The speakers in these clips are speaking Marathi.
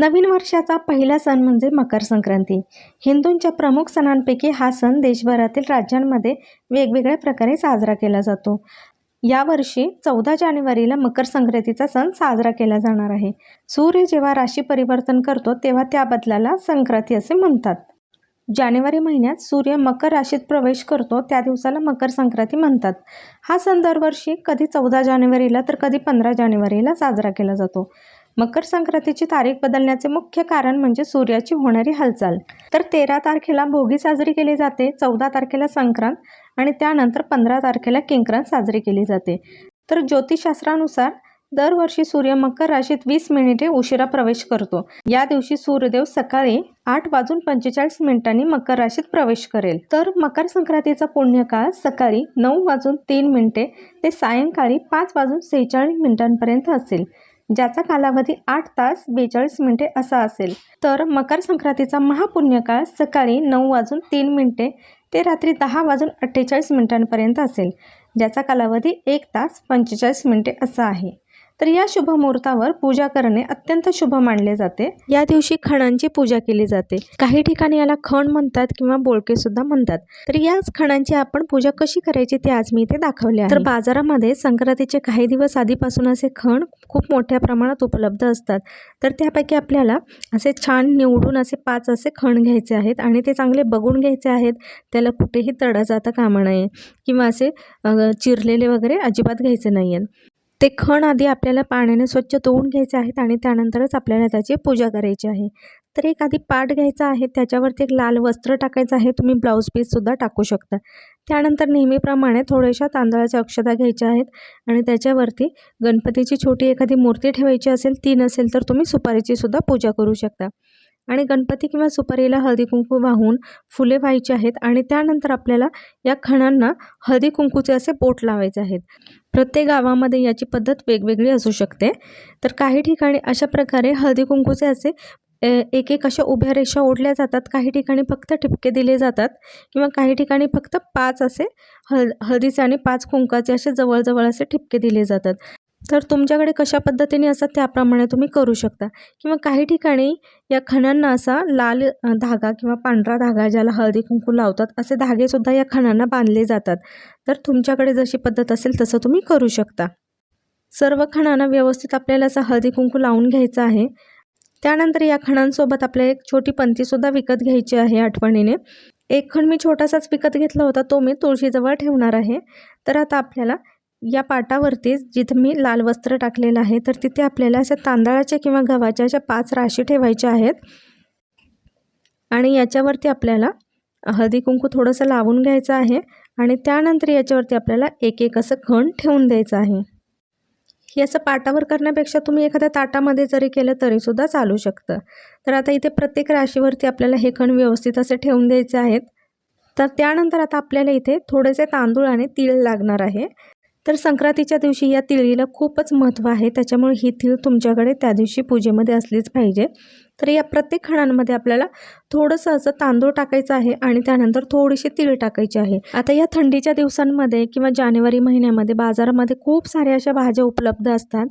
नवीन वर्षाचा पहिला सण म्हणजे मकर संक्रांती. हिंदूंच्या प्रमुख सणांपैकी हा सण देशभरातील राज्यांमध्ये वेगवेगळ्या प्रकारे साजरा केला जातो. यावर्षी चौदा जानेवारीला मकर संक्रांतीचा सण साजरा केला जाणार आहे. सूर्य जेव्हा राशी परिवर्तन करतो तेव्हा त्या बदलाला संक्रांती असे म्हणतात. जानेवारी महिन्यात सूर्य मकर राशीत प्रवेश करतो त्या दिवसाला मकर संक्रांती म्हणतात. हा सण दरवर्षी कधी चौदा जानेवारीला तर कधी पंधरा जानेवारीला साजरा केला जातो. मकर संक्रांतीची तारीख बदलण्याचे मुख्य कारण म्हणजे सूर्याची होणारी हालचाल. तर तेरा तारखेला भोगी साजरी केली जाते चौदा तारखेला संक्रांत आणि त्यानंतर पंधरा तारखेला किंक्रांत साजरी केली जाते. तर ज्योतिषशास्त्रानुसार दरवर्षी सूर्य मकर राशीत वीस मिनिटे उशिरा प्रवेश करतो. या दिवशी सूर्यदेव सकाळी आठ वाजून पंचेचाळीस मिनिटांनी मकर राशीत प्रवेश करेल. तर मकर संक्रांतीचा पुण्यकाळ सकाळी नऊ वाजून तीन मिनिटे ते सायंकाळी पाच वाजून सेहेचाळीस मिनिटांपर्यंत असेल. ज्याचा कालावधी आठ तास बेचाळीस मिनिटे असा असेल. तर मकर संक्रांतीचा महापुण्यकाळ सकाळी नऊ वाजून तीन मिनिटे ते रात्री दहा वाजून अठ्ठेचाळीस मिनिटांपर्यंत असेल. ज्याचा कालावधी एक तास पंचेचाळीस मिनिटे असा आहे. तर या शुभ मुहूर्तावर पूजा करणे अत्यंत शुभ मानले जाते. या दिवशी खणांची पूजा केली जाते. काही ठिकाणी याला खण म्हणतात किंवा बोळके सुद्धा म्हणतात. तर याच खणांची आपण पूजा कशी करायची ते आज मी इथे दाखवले आहे. तर बाजारामध्ये संक्रांतीचे काही दिवस आधीपासून असे खण खूप मोठ्या प्रमाणात उपलब्ध असतात. तर त्यापैकी आपल्याला असे छान निवडून असे पाच असे खण घ्यायचे आहेत आणि ते चांगले बघून घ्यायचे आहेत. त्याला कुठेही तडा जाता कामा नये किंवा असे चिरलेले वगैरे अजिबात घ्यायचे नाही आहेत ते खण आधी आपल्याला पाण्याने स्वच्छ धुवून घ्यायचे आहेत आणि त्यानंतरच आपल्याला त्याची पूजा करायची आहे. तर एक आधी पाट घ्यायचा आहे त्याच्यावरती एक लाल वस्त्र टाकायचं आहे तुम्ही ब्लाऊज पीससुद्धा टाकू शकता. त्यानंतर नेहमीप्रमाणे थोड्याशा तांदळाच्या अक्षता घ्यायच्या आहेत आणि त्याच्यावरती गणपतीची छोटी एखादी मूर्ती ठेवायची असेल ती नसेल तर तुम्ही सुपारीचीसुद्धा पूजा करू शकता. आणि गणपती किंवा सुपारीला हळदी कुंकू वाहून फुले व्हायची आहेत आणि त्यानंतर आपल्याला या खणांना हळदी कुंकूचे असे बोट लावायचे आहेत. प्रत्येक गावामध्ये याची पद्धत वेगवेगळी असू शकते. तर काही ठिकाणी अशा प्रकारे हळदी कुंकूचे असे एक एक अशा उभ्या रेषा ओढल्या जातात. काही ठिकाणी फक्त ठिपके दिले जातात किंवा काही ठिकाणी फक्त पाच असे हळ हळदीचे आणि पाच कुंकाचे असे जवळजवळ असे ठिपके दिले जातात. तर तुमच्याकडे कशा पद्धतीने असतात त्याप्रमाणे तुम्ही करू शकता? किंवा काही ठिकाणी या खणांना असा लाल धागा किंवा पांढरा धागा ज्याला हळदी कुंकू लावतात असे धागेसुद्धा या खणांना बांधले जातात. तर तुमच्याकडे जशी पद्धत असेल तसं तुम्ही करू शकता. सर्व खणांना व्यवस्थित आपल्याला असा हळदी कुंकू लावून घ्यायचा आहे. त्यानंतर या खणांसोबत आपल्याला एक छोटी पंतीसुद्धा विकत घ्यायची आहे आठवणीने. एक खण मी छोटासाच विकत घेतला होता तो मी तुळशीजवळ ठेवणार आहे. तर आता आपल्याला या पाटावरतीच जिथं मी लाल वस्त्र टाकलेलं आहे तर तिथे आपल्याला अशा तांदळाच्या किंवा गव्हाच्या अशा पाच राशी ठेवायच्या आहेत. आणि याच्यावरती आपल्याला हळदी कुंकू थोडंसं लावून घ्यायचं आहे आणि त्यानंतर याच्यावरती आपल्याला एक एक असं खण ठेवून द्यायचं आहे. हे असं पाटावर करण्यापेक्षा तुम्ही एखाद्या ताटामध्ये जरी केलं तरीसुद्धा चालू शकतं. तर आता इथे प्रत्येक राशीवरती आपल्याला हे खण व्यवस्थित असे ठेवून द्यायचे आहेत. तर त्यानंतर आता आपल्याला इथे थोडेसे तांदूळ आणि तीळ लागणार आहे. तर संक्रांतीच्या दिवशी या तिळीला खूपच महत्त्व आहे. त्याच्यामुळे ही तीळ तुमच्याकडे त्या दिवशी पूजेमध्ये असलीच पाहिजे. तर या प्रत्येक खणांमध्ये आपल्याला थोडंसं असं तांदूळ टाकायचं आहे आणि त्यानंतर थोडीशी तीळ टाकायची आहे. आता या थंडीच्या दिवसांमध्ये किंवा जानेवारी महिन्यामध्ये बाजारामध्ये खूप साऱ्या अशा भाज्या उपलब्ध असतात.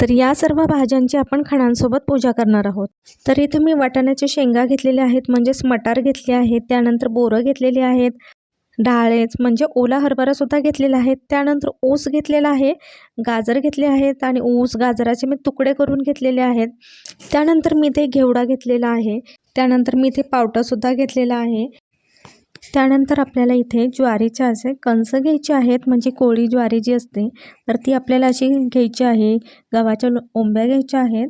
तर या सर्व भाज्यांची आपण खणांसोबत पूजा करणार आहोत. तर इथे मी वाटाण्याच्या शेंगा घेतलेल्या आहेत म्हणजेच मटार घेतले आहेत त्यानंतर बोरं घेतलेली आहेत. डाळेच म्हणजे ओला हरभरासुद्धा घेतलेला आहे. त्यानंतर ऊस घेतलेला आहे. गाजर घेतले आहेत आणि ऊस गाजराचे मी तुकडे करून घेतलेले आहेत. त्यानंतर मी ते घेवडा घेतलेला आहे. त्यानंतर मी इथे पावटासुद्धा घेतलेला आहे. त्यानंतर आपल्याला इथे ज्वारीचे असे कणसं घ्यायचे आहेत म्हणजे कोळी ज्वारी जी असते तर ती आपल्याला अशी घ्यायची आहे. गव्हाच्या ओंब्या घ्यायच्या आहेत.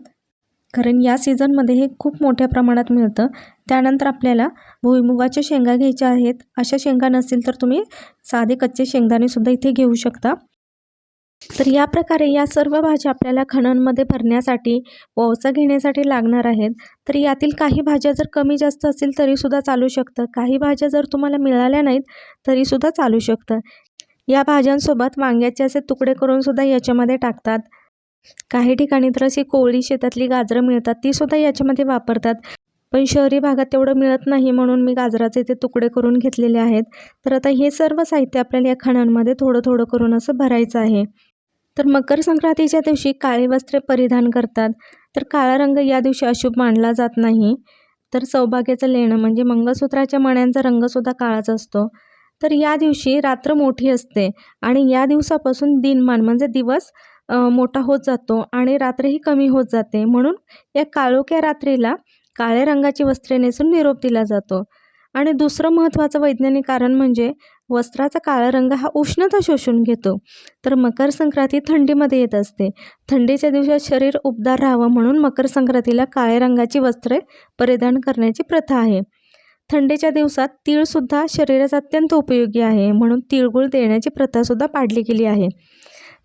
कारण या सीझनमध्ये हे खूप मोठ्या प्रमाणात मिळतं. त्यानंतर आपल्याला भुईमुगाच्या शेंगा घ्यायच्या आहेत. अशा शेंगा नसतील तर तुम्ही साधे कच्चे शेंगदाणेसुद्धा इथे घेऊ शकता. तर या प्रकारे या सर्व भाज्या आपल्याला खणांमध्ये भरण्यासाठी ओवचा घेण्यासाठी लागणार आहेत. तर यातील काही भाज्या जर कमी जास्त असतील तरीसुद्धा चालू शकतं. काही भाज्या जर तुम्हाला मिळाल्या नाहीत तरीसुद्धा चालू शकतं. या भाज्यांसोबत वांग्याचे असे तुकडे करूनसुद्धा याच्यामध्ये टाकतात. काही ठिकाणी तर अशी कोवळी शेतातली गाजरं मिळतात तीसुद्धा याच्यामध्ये वापरतात. पण शहरी भागात तेवढं मिळत नाही म्हणून मी गाजराचे ते तुकडे करून घेतलेले आहेत. तर आता हे सर्व साहित्य आपल्याला या खाणांमध्ये थोडं थोडं करून असं भरायचं आहे. तर मकर संक्रांतीच्या दिवशी काळे वस्त्रे परिधान करतात. तर काळा रंग या दिवशी अशुभ मानला जात नाही. तर सौभाग्याचं लेणं म्हणजे मंगळसूत्राच्या मण्यांचा रंगसुद्धा काळाच असतो. तर या दिवशी रात्र मोठी असते आणि या दिवसापासून दिनमान म्हणजे दिवस मोठा होत जातो आणि रात्रही कमी होत जाते. म्हणून या काळोख्या रात्रीला काळ्या रंगाची वस्त्रे नेसून निरोप दिला जातो. आणि दुसरं महत्त्वाचं वैज्ञानिक कारण म्हणजे वस्त्राचा काळा रंग हा उष्णता शोषून घेतो. तर मकर संक्रांती थंडीमध्ये येत असते. थंडीच्या दिवसात शरीर उबदार राहावं म्हणून मकर संक्रांतीला काळ्या रंगाची वस्त्रे परिधान करण्याची प्रथा आहे. थंडीच्या दिवसात तीळसुद्धा शरीरास अत्यंत उपयोगी आहे म्हणून तिळगुळ देण्याची प्रथासुद्धा पाडली गेली आहे.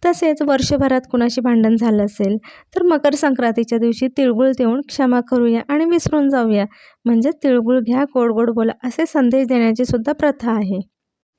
तसेच वर्षभरात कुणाशी भांडण झालं असेल तर मकर संक्रांतीच्या दिवशी तिळगुळ देऊन क्षमा करूया आणि विसरून जाऊया. म्हणजे तिळगुळ घ्या गोड गोड बोला असे संदेश देण्याची सुद्धा प्रथा आहे.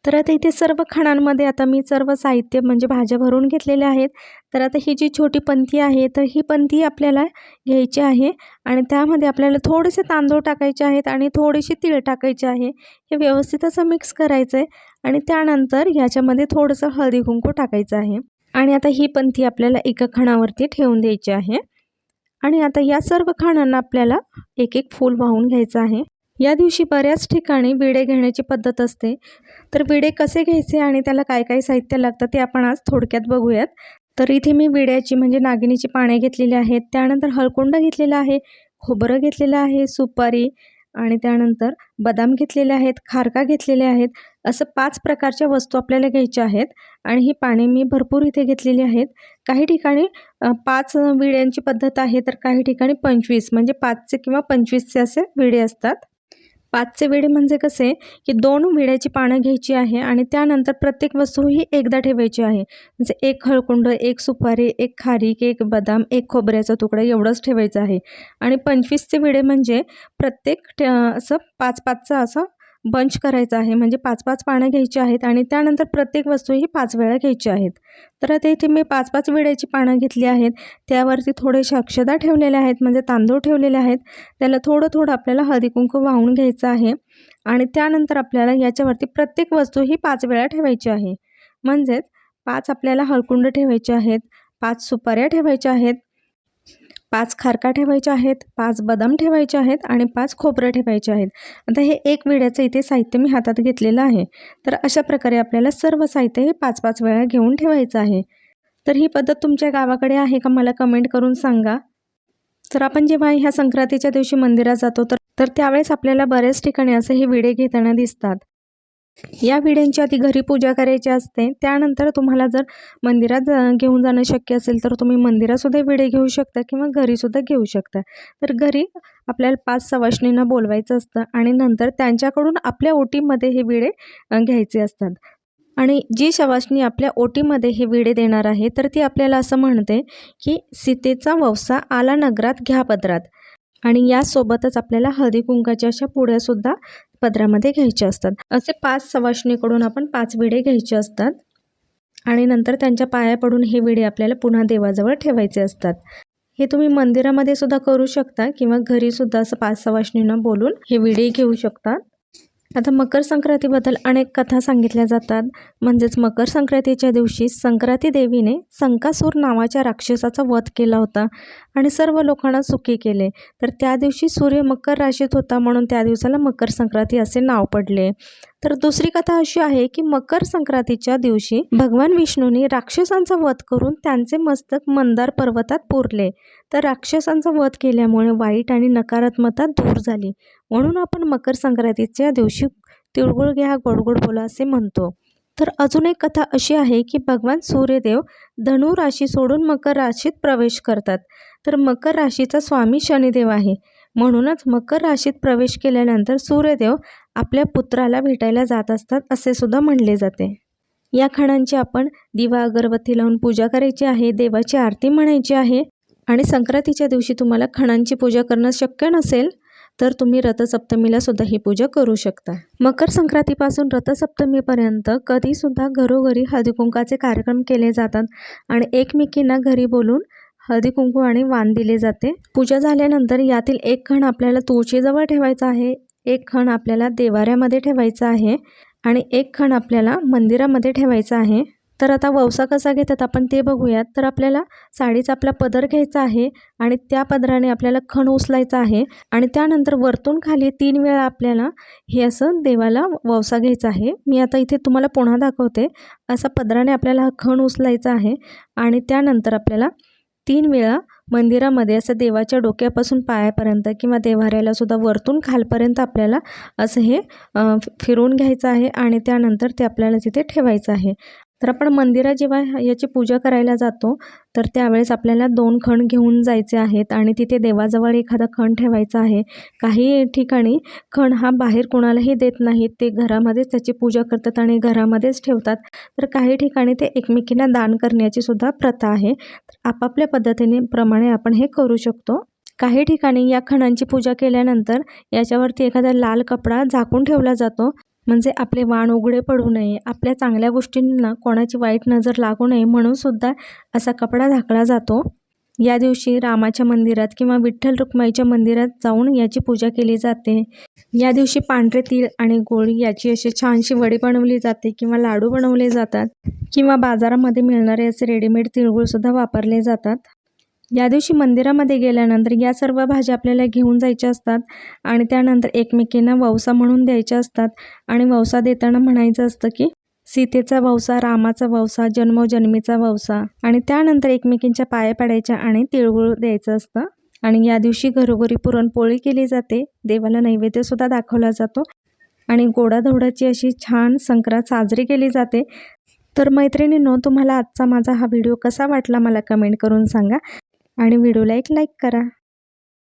तर आता इथे सर्व खाणांमध्ये आता मी सर्व साहित्य म्हणजे भाज्या भरून घेतलेल्या आहेत. तर आता ही जी छोटी पंथी आहे तर ही पंथी आपल्याला घ्यायची आहे आणि त्यामध्ये आपल्याला थोडेसे तांदूळ टाकायचे आहेत आणि थोडीशी तीळ टाकायचे आहे. हे व्यवस्थित असं मिक्स करायचं आहे आणि त्यानंतर ह्याच्यामध्ये थोडंसं हळदी कुंकू टाकायचं आहे. आणि आता ही पंथी आपल्याला एका खणावरती ठेवून द्यायची आहे. आणि आता या सर्व खाणांना आपल्याला एक एक फूल वाहून घ्यायचं आहे. या दिवशी बऱ्याच ठिकाणी विडे घेण्याची पद्धत असते. तर विडे कसे घ्यायचे आणि त्याला काय काय साहित्य लागतं ते आपण आज थोडक्यात बघूयात. तर इथे मी विड्याची म्हणजे नागिनीची पाने घेतलेली आहेत. त्यानंतर हळकुंड घेतलेला आहे खोबरं घेतलेलं आहे सुपारी आणि त्यानंतर बदाम घेतलेले आहेत खारका घेतलेले आहेत. असं पाच प्रकारच्या वस्तू आपल्याला घ्यायच्या आहेत. आणि ही पाने मी भरपूर इथे घेतलेली आहेत. काही ठिकाणी पाच विड्यांची पद्धत आहे तर काही ठिकाणी पंचवीस म्हणजे पाचचे किंवा पंचवीसचे असे विडे असतात. पाचचे विडे म्हणजे कसे की दोन विड्याची पानं घ्यायची आहे आणि त्यानंतर प्रत्येक वस्तू ही एकदा ठेवायची आहे. म्हणजे एक हळकुंड एक सुपारी एक खारीक एक बदाम एक खोबऱ्याचा तुकडा एवढंच ठेवायचं आहे. आणि पंचवीसचे विडे म्हणजे प्रत्येक असं पाच पाचचं असं बंच करायचं आहे. म्हणजे पाच पाच पानं घ्यायची आहेत आणि त्यानंतर प्रत्येक वस्तू ही पाच वेळा घ्यायची आहेत. तर आता इथे मी पाच पाच विड्याची पानं घेतली आहेत. त्यावरती थोडेसे अक्षदा ठेवलेल्या आहेत. म्हणजे तांदूळ ठेवलेले आहेत. त्याला थोडं थोडं आपल्याला हळदी कुंकू वाहून घ्यायचं आहे. आणि त्यानंतर आपल्याला याच्यावरती प्रत्येक वस्तू ही पाच वेळा ठेवायची आहे. म्हणजेच पाच आपल्याला हळकुंड ठेवायचे आहेत. पाच सुपाऱ्या ठेवायच्या आहेत. पाच खारका ठेवायच्या आहेत पाच बदाम ठेवायचे आहेत आणि पाच खोबरं ठेवायचे आहेत. आता हे एक विड्याचं इथे साहित्य मी हातात घेतलेलं आहे. तर अशा प्रकारे आपल्याला सर्व साहित्य हे पाच पाच वेळा घेऊन ठेवायचं आहे. तर ही पद्धत तुमच्या गावाकडे आहे का मला कमेंट करून सांगा. तर आपण जेव्हा ह्या संक्रांतीच्या दिवशी मंदिरात जातो तर तर त्यावेळेस आपल्याला बऱ्याच ठिकाणी असे हे विडे घेताना दिसतात. या विड्यांची आधी घरी पूजा करायची असते. त्यानंतर तुम्हाला जर मंदिरात जा घेऊन जाणं शक्य असेल तर तुम्ही मंदिरातसुद्धा विडे घेऊ शकता किंवा घरीसुद्धा घेऊ शकता. तर घरी आपल्याला पाच सवाशणींना बोलवायचं असतं आणि नंतर त्यांच्याकडून आपल्या ओटीमध्ये हे विडे घ्यायचे असतात. आणि जी शवासनी आपल्या ओटीमध्ये हे विडे देणार आहे तर ती आपल्याला असं म्हणते की सीतेचा ववसा आला नगरात घ्या पदरात. आणि यासोबतच आपल्याला हळदी कुंकाच्या अशा पुढ्यासुद्धा पदरामध्ये घ्यायचे असतात. असे पाच सवाष्णीकडून आपण पाच विडे घ्यायचे असतात. आणि नंतर त्यांच्या पाया पडून हे विडे आपल्याला पुन्हा देवाजवळ ठेवायचे असतात. हे तुम्ही मंदिरामध्ये सुद्धा करू शकता किंवा घरीसुद्धा असं पाच सवाष्णींना बोलून हे विडे घेऊ शकता. आता मकर संक्रांतीबद्दल अनेक कथा सांगितल्या जातात. म्हणजेच मकर संक्रांतीच्या दिवशी संक्रांती देवीने संकासूर नावाच्या राक्षसाचा वध केला होता आणि सर्व लोकांना सुखी केले. तर त्या दिवशी सूर्य मकर राशीत होता म्हणून त्या दिवसाला मकर संक्रांती असे नाव पडले. तर दुसरी कथा अशी आहे की मकर संक्रांतीच्या दिवशी भगवान विष्णूंनी राक्षसांचा वध करून त्यांचे मस्तक मंदार पर्वतात पुरले. तर राक्षसांचा वध केल्यामुळे वाईट आणि नकारात्मकता दूर झाली. म्हणून आपण मकर संक्रांतीच्या दिवशी तिळगुळ घ्या गोडगोड बोला असे म्हणतो. तर अजून एक कथा अशी आहे की भगवान सूर्यदेव धनु राशी सोडून मकर राशीत प्रवेश करतात. तर मकर राशीचा स्वामी शनिदेव आहे. म्हणूनच मकर राशीत प्रवेश केल्यानंतर सूर्यदेव आपल्या पुत्राला भेटायला जात असतात असे सुद्धा म्हणले जाते. या खणांची आपण दिवा अगरबत्ती लावून पूजा करायची आहे देवाची आरती म्हणायची आहे आणि संक्रांतीच्या दिवशी तुम्हाला खणांची पूजा करणं शक्य नसेल तर तुम्ही रथसप्तमीला सुद्धा ही पूजा करू शकता. मकर संक्रांतीपासून रथसप्तमीपर्यंत कधीसुद्धा घरोघरी हळदीकुंकाचे कार्यक्रम केले जातात आणि एकमेकींना घरी बोलून हळदी कुंकू आणि वाण दिले जाते. पूजा झाल्यानंतर यातील एक खण आपल्याला तुळशीजवळ ठेवायचा आहे. एक खण आपल्याला देवाऱ्यामध्ये ठेवायचा आहे आणि एक खण आपल्याला मंदिरामध्ये ठेवायचा आहे. तर आता ववसा कसा घेतात आपण ते बघूयात. तर आपल्याला साडीचा आपला पदर घ्यायचा आहे आणि त्या पदराने आपल्याला खण उचलायचा आहे आणि त्यानंतर वरतून खाली तीन वेळा आपल्याला हे असं देवाला ववसा घ्यायचा आहे. मी आता इथे तुम्हाला पुन्हा दाखवते. असा पदराने आपल्याला हा खण उचलायचा आहे आणि त्यानंतर आपल्याला तीन वेळा मंदिरामध्ये असं देवाच्या डोक्यापासून पायापर्यंत किंवा देव्हाऱ्याला सुद्धा वरतून खालपर्यंत आपल्याला असं हे फिरवून घ्यायचं आहे आणि त्यानंतर ते आपल्याला तिथे ठेवायचं आहे. तर आपण मंदिरात जेव्हा याची पूजा करायला जातो तर त्यावेळेस आपल्याला दोन खण घेऊन जायचे आहेत आणि तिथे देवाजवळ एखादा खण ठेवायचा आहे. काही ठिकाणी खण हा बाहेर कोणालाही देत नाहीत. ते घरामध्येच त्याची पूजा करतात आणि घरामध्येच ठेवतात. तर काही ठिकाणी ते एकमेकींना दान करण्याची सुद्धा प्रथा आहे. तर आपापल्या पद्धतीने प्रमाणे आपण हे करू शकतो. काही ठिकाणी या खणांची पूजा केल्यानंतर याच्यावरती एखादा लाल कपडा झाकून ठेवला जातो. म्हणजे आपले वाण उघडे पडू नये आपल्या चांगल्या गोष्टींना कोणाची वाईट नजर लागू नये म्हणून सुद्धा असा कपडा झाकला जातो. या दिवशी रामाच्या मंदिरात किंवा विठ्ठल रुक्माईच्या मंदिरात जाऊन याची पूजा केली जाते. या दिवशी पांढरे तीळ आणि गोळ याची अशी छानशी वडी बनवली जाते किंवा लाडू बनवले जातात किंवा बाजारामध्ये मिळणारे असे रेडीमेड तिळगुळसुद्धा वापरले जातात. या दिवशी मंदिरामध्ये गेल्यानंतर या सर्व भाज्या आपल्याला घेऊन जायच्या असतात आणि त्यानंतर एकमेकींना ववसा म्हणून द्यायच्या असतात. आणि ववसा देताना म्हणायचं असतं की सीतेचा ववसा रामाचा ववसा जन्मोजन्मीचा ववसा आणि त्यानंतर एकमेकींच्या पाया पडायच्या आणि तिळगुळ द्यायचं असतं. आणि या दिवशी घरोघरी पुरणपोळी केली जाते. देवाला नैवेद्यसुद्धा दाखवला जातो. आणि गोडाधोडाची अशी छान संक्रांत साजरी केली जाते. तर मैत्रिणींनो तुम्हाला आजचा माझा हा व्हिडिओ कसा वाटला मला कमेंट करून सांगा. आणि व्हिडिओला एक लाईक करा.